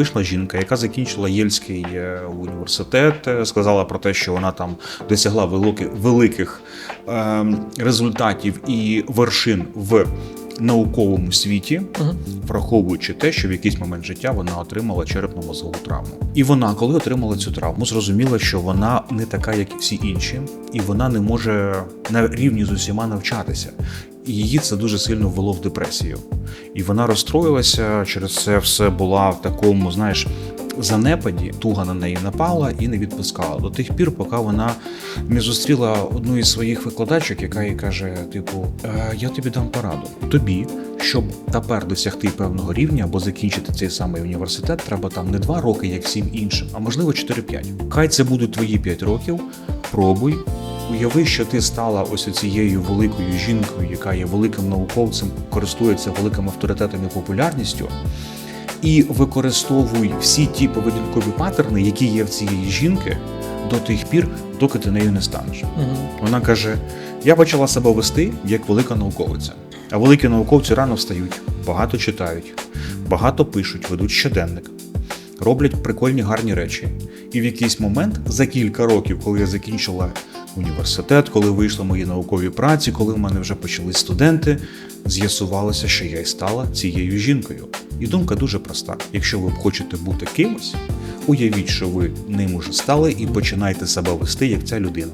вийшла жінка, яка закінчила Єльський е, університет, е, сказала про те, що вона там досягла великих, великих е, результатів і вершин в науковому світі, враховуючи те, що в якийсь момент життя вона отримала черепно-мозгову травму. І вона, коли отримала цю травму, зрозуміла, що вона не така, як і всі інші, і вона не може на рівні з усіма навчатися. І її це дуже сильно ввело в депресію. І вона розстроїлася, через це все була в такому, знаєш, занепаді. Туга на неї напала і не відпускала до тих пір, поки вона не зустріла одну із своїх викладачок, яка їй каже: типу, «Е, я тобі дам пораду. Тобі, щоб тепер досягти певного рівня або закінчити цей самий університет, треба там не два роки, як всім іншим, а можливо 4-5. Хай це будуть твої 5 років. Пробуй, Уяви, що ти стала ось цією великою жінкою, яка є великим науковцем, користується великим авторитетом і популярністю, і використовуй всі ті поведінкові паттерни, які є в цієї жінки, до тих пір, доки ти нею не станеш. Вона каже: я почала себе вести як велика науковиця. А великі науковці рано встають, багато читають, багато пишуть, ведуть щоденник, роблять прикольні гарні речі. І в якийсь момент, за кілька років, коли я закінчила університет, коли вийшли мої наукові праці, коли в мене вже почались студенти, з'ясувалося, що я й стала цією жінкою. І думка дуже проста: якщо ви хочете бути кимось, уявіть, що ви ним уже стали, і починайте себе вести як ця людина.